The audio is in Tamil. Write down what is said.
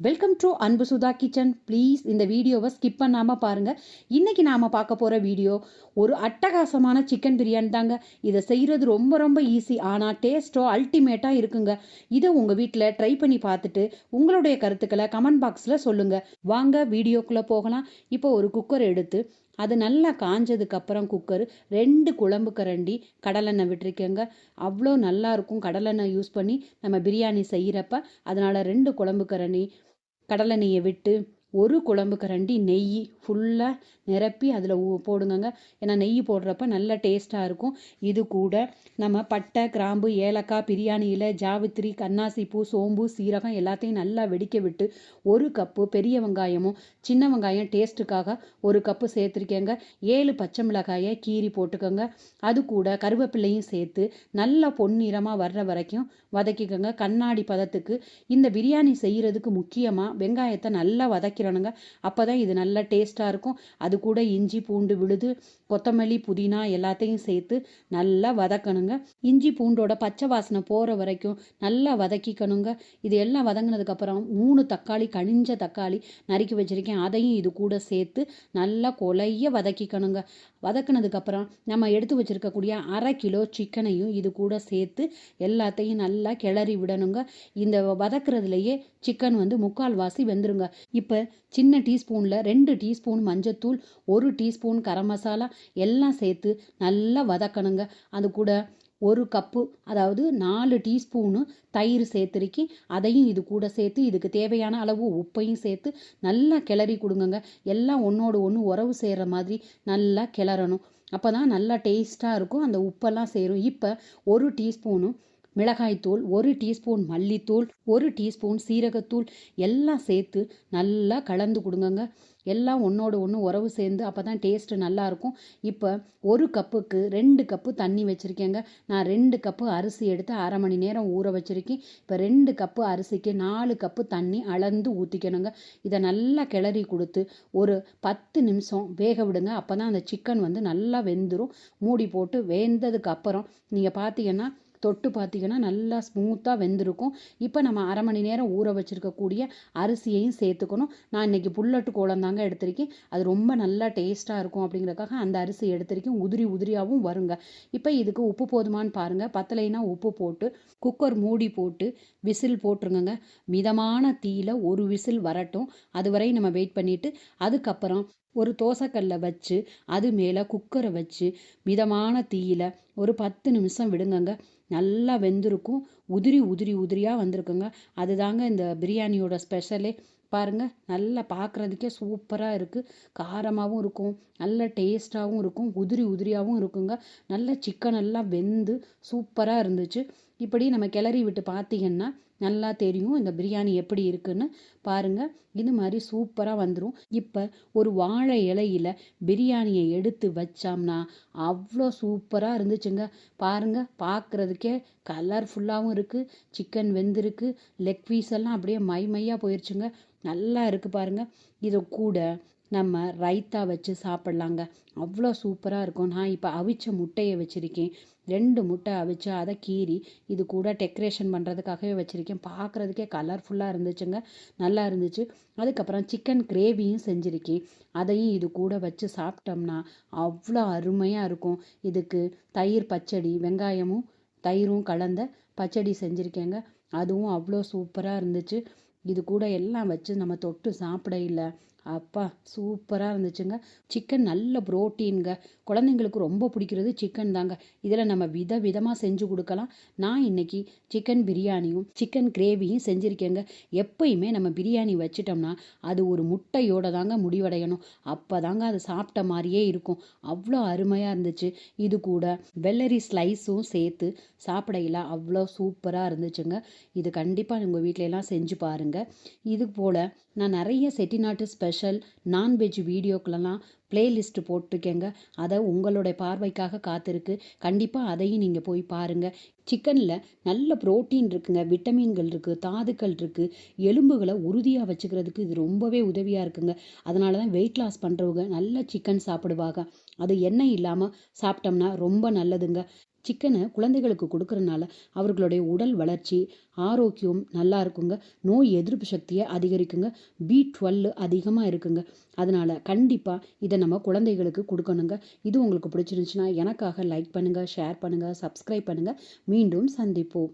வெல்கம் டு அன்பு சுதா கிச்சன் ப்ளீஸ் இந்த வீடியோவை ஸ்கிப் பண்ணாமல் பாருங்கள் இன்றைக்கி நாம் பார்க்க போகிற வீடியோ ஒரு அட்டகாசமான சிக்கன் பிரியாணி தாங்க. இதை செய்கிறது ரொம்ப ரொம்ப ஈஸி ஆனால் டேஸ்ட்டோ அல்டிமேட்டாக இருக்குங்க. இதை உங்கள் வீட்டில் ட்ரை பண்ணி பார்த்துட்டு உங்களுடைய கருத்துக்களை கமெண்ட் பாக்ஸில் சொல்லுங்கள் வாங்க வீடியோக்குள்ளே போகலாம். இப்போ ஒரு குக்கர் எடுத்து அது நல்லா காஞ்சதுக்கப்புறம் குக்கர் ரெண்டு குழம்பு கரண்டி கடலெண்ணெய் விட்டுருக்கேங்க. அவ்வளோ நல்லாயிருக்கும் கடலெண்ணெய் யூஸ் பண்ணி நம்ம பிரியாணி செய்கிறப்ப அதனால் ரெண்டு குழம்பு கரண்டி கடலெண்ணெயை விட்டு ஒரு குழம்பு கரண்டி நெய் ஃபுல்லாக நிரப்பி அதில் போடுங்கங்க. ஏன்னா நெய் போடுறப்ப நல்ல டேஸ்ட்டாக இருக்கும். இது கூட நம்ம பட்டை கிராம்பு ஏலக்காய் பிரியாணியில் ஜாவித்திரி கன்னாசி பூ சோம்பு சீரகம் எல்லாத்தையும் நல்லா வெடிக்க விட்டு ஒரு கப்பு பெரிய வெங்காயமும் சின்ன வெங்காயம் டேஸ்ட்டுக்காக ஒரு கப்பு சேர்த்துருக்கேங்க. ஏழு பச்சை மிளகாயை கீரி போட்டுக்கோங்க. அது கூட கருவேப்பிலையும் சேர்த்து நல்லா பொன்னிறமாக வர்ற வரைக்கும் வதக்கிக்கோங்க. கண்ணாடி பதத்துக்கு இந்த பிரியாணி செய்கிறதுக்கு முக்கியமாக வெங்காயத்தை நல்லா வதக்கிடணுங்க அப்போ தான் இது நல்லா டேஸ்ட்டாக இருக்கும். அது கூட இஞ்சி பூண்டு விழுது கொத்தமல்லி புதினா எல்லாத்தையும் சேர்த்து நல்லா வதக்கணுங்க. இஞ்சி பூண்டோட பச்சை வாசனை போகிற வரைக்கும் நல்லா வதக்கிக்கணுங்க. இது எல்லாம் வதங்கினதுக்கப்புறம் மூணு தக்காளி கனிஞ்ச தக்காளி நறுக்கி வச்சுருக்கேன். அதையும் இது கூட சேர்த்து நல்லா கொலைய வதக்கிக்கணுங்க. வதக்கினதுக்கப்புறம் நம்ம எடுத்து வச்சுருக்கக்கூடிய அரை கிலோ சிக்கனையும் இது கூட சேர்த்து எல்லாத்தையும் நல்லா கிளறி விடணுங்க. இந்த வதக்குறதுலையே சிக்கன் வந்து முக்கால் வாசி வெந்துருங்க. இப்போ சின்ன டீஸ்பூனில் ரெண்டு டீஸ்பூன் மஞ்சத்தூள் ஒரு டீஸ்பூன் கரம் மசாலா எல்லாம் சேர்த்து நல்லா வதக்கணுங்க. அது கூட ஒரு கப்பு அதாவது நாலு டீஸ்பூனு தயிர் சேர்த்துருக்கி அதையும் இது கூட சேர்த்து இதுக்கு தேவையான அளவு உப்பையும் சேர்த்து நல்லா கிளறி கொடுங்கங்க. எல்லாம் ஒன்றோடு ஒன்று உறவு செய்கிற மாதிரி நல்லா கிளறணும். அப்போ தான் நல்லா டேஸ்ட்டாக இருக்கும். அந்த உப்பெல்லாம் சேரும். இப்போ ஒரு டீஸ்பூனும் மிளகாய்த்தூள் ஒரு டீஸ்பூன் மல்லித்தூள் ஒரு டீஸ்பூன் சீரகத்தூள் எல்லாம் சேர்த்து நல்லா கலந்து கொடுங்கங்க. எல்லாம் ஒன்றோடு ஒன்று உறவு சேர்ந்து அப்போ தான் டேஸ்ட்டு நல்லாயிருக்கும் இப்போ ஒரு கப்புக்கு ரெண்டு கப்பு தண்ணி வச்சுருக்கேங்க. நான் ரெண்டு கப்பு அரிசி எடுத்து அரை மணி நேரம் ஊற வச்சுருக்கேன். இப்போ ரெண்டு கப்பு அரிசிக்கு நாலு கப்பு தண்ணி அளந்து ஊற்றிக்கணுங்க இதை நல்லா கிளறி கொடுத்து ஒரு பத்து நிமிஷம் வேக விடுங்க. அப்போ தான் அந்த சிக்கன் வந்து நல்லா வெந்துடும் மூடி போட்டு வெந்ததுக்கு அப்புறம் நீங்கள் பார்த்தீங்கன்னா தொட்டு பார்த்திங்கன்னா நல்லா ஸ்மூத்தாக வெந்திருக்கும். இப்போ நம்ம அரை மணி நேரம் ஊற வச்சுருக்கக்கூடிய அரிசியையும் சேர்த்துக்கணும். நான் இன்றைக்கி புல்லட்டு கோலம் தாங்க எடுத்திருக்கேன். அது ரொம்ப நல்லா டேஸ்ட்டாக இருக்கும் அப்படிங்கிறக்காக அந்த அரிசி எடுத்திருக்கேன். உதிரி உதிரியாகவும் வருங்க. இப்போ இதுக்கு உப்பு போதுமான்னு பாருங்கள் பத்தலைனா உப்பு போட்டு குக்கர் மூடி போட்டு விசில் போட்டுருங்க மிதமான தீயில் ஒரு விசில் வரட்டும். அதுவரை நம்ம வெயிட் பண்ணிவிட்டு அதுக்கப்புறம் ஒரு தோசைக்கல்லை வச்சு அது மேலே குக்கரை வச்சு மிதமான தீயில் ஒரு பத்து நிமிஷம் விடுங்கங்க. நல்லா வெந்திருக்கும். உதிரி உதிரி உதிரியாக வந்திருக்குங்க. அதுதாங்க இந்த பிரியாணியோட ஸ்பெஷலே. பாருங்கள் நல்லா பார்க்குறதுக்கே சூப்பராக இருக்குது காரமாகவும் இருக்கும். நல்ல டேஸ்ட்டாகவும் இருக்கும். உதிரி உதிரியாகவும் இருக்குங்க. நல்ல சிக்கன் எல்லாம் வெந்து சூப்பராக இருந்துச்சு. இப்படி நம்ம கிளறி விட்டு பார்த்தீங்கன்னா நல்லா தெரியும் இந்த பிரியாணி எப்படி இருக்குன்னு. பாருங்கள் இது மாதிரி சூப்பராக வந்துடும் இப்போ ஒரு வாழை இலையில் பிரியாணியை எடுத்து வச்சோம்னா அவ்வளோ சூப்பராக இருந்துச்சுங்க. பாருங்கள் பார்க்குறதுக்கே கலர்ஃபுல்லாகவும் இருக்குது சிக்கன் வெந்திருக்கு லெக் பீஸ் எல்லாம் அப்படியே மை மையாக போயிடுச்சுங்க நல்லா இருக்குது பாருங்கள் இதை கூட நம்ம ரைத்தா வச்சு சாப்பிட்லாங்க. அவ்வளோ சூப்பராக இருக்கும். நான் இப்போ அவிச்ச முட்டையை வச்சுருக்கேன். ரெண்டு முட்டை அவிச்சு அதை கீறி இது கூட டெக்கரேஷன் பண்ணுறதுக்காகவே வச்சுருக்கேன். பார்க்குறதுக்கே கலர்ஃபுல்லாக இருந்துச்சுங்க. நல்லா இருந்துச்சு. அதுக்கப்புறம் சிக்கன் கிரேவியும் செஞ்சுருக்கேன். அதையும் இது கூட வச்சு சாப்பிட்டோம்னா அவ்வளோ அருமையாக இருக்கும். இதுக்கு தயிர் பச்சடி வெங்காயமும் தயிரும் கலந்த பச்சடி செஞ்சுருக்கேங்க. அதுவும் அவ்வளோ சூப்பராக இருந்துச்சு. இது கூட எல்லாம் வச்சு நம்ம தொட்டு சாப்பிட இல்லை. அப்பா சூப்பராக இருந்துச்சுங்க. சிக்கன் நல்ல புரோட்டீனுங்க. குழந்தைங்களுக்கு ரொம்ப பிடிக்கிறது சிக்கன் தாங்க. இதில் நம்ம வித விதமாக செஞ்சு கொடுக்கலாம். நான் இன்னைக்கு சிக்கன் பிரியாணியும் சிக்கன் கிரேவியும் செஞ்சுருக்கேங்க. எப்பயுமே நம்ம பிரியாணி வச்சிட்டோம்னா அது ஒரு முட்டையோட தாங்க முடிவடையணும். அப்போ தாங்க அது சாப்பிட்ட மாதிரியே இருக்கும். அவ்வளோ அருமையாக இருந்துச்சு. இது கூட வெள்ளரி ஸ்லைஸும் சேர்த்து சாப்பிடையில அவ்வளோ சூப்பராக இருந்துச்சுங்க. இது கண்டிப்பாக உங்கள் வீட்டிலலாம் செஞ்சு பாருங்கள் இது போல் நான் நிறைய செட்டிநாட்டு ஸ்பெஷல் நான்வெஜ் வீடியோக்களெல்லாம் பிளேலிஸ்ட்டு போட்டிருக்கேங்க அதை உங்களுடைய பார்வைக்காக காத்திருக்கு. கண்டிப்பாக அதையும் நீங்கள் போய் பாருங்கள் சிக்கனில் நல்ல புரோட்டீன் இருக்குங்க. விட்டமின்கள் இருக்குது தாதுக்கள் இருக்குது எலும்புகளை உறுதியாக வச்சுக்கிறதுக்கு இது ரொம்பவே உதவியாக இருக்குங்க. அதனால தான் வெயிட் லாஸ் பண்ணுறவங்க நல்ல சிக்கன் சாப்பிடுவாங்க. அது எண்ணெய் இல்லாமல் சாப்பிட்டோம்னா ரொம்ப நல்லதுங்க. சிக்கனை குழந்தைகளுக்கு கொடுக்கறனால அவர்களுடைய உடல் வளர்ச்சி ஆரோக்கியம் நல்லா இருக்குங்க. நோய் எதிர்ப்பு சக்தியை அதிகரிக்குங்க. பி டுவெல் அதிகமாக இருக்குங்க. அதனால் கண்டிப்பாக இதை நம்ம குழந்தைகளுக்கு கொடுக்கணுங்க. இது உங்களுக்கு பிடிச்சிருந்துச்சுன்னா எனக்காக லைக் பண்ணுங்கள் ஷேர் பண்ணுங்கள் சப்ஸ்கிரைப் பண்ணுங்கள் மீண்டும் சந்திப்போம்.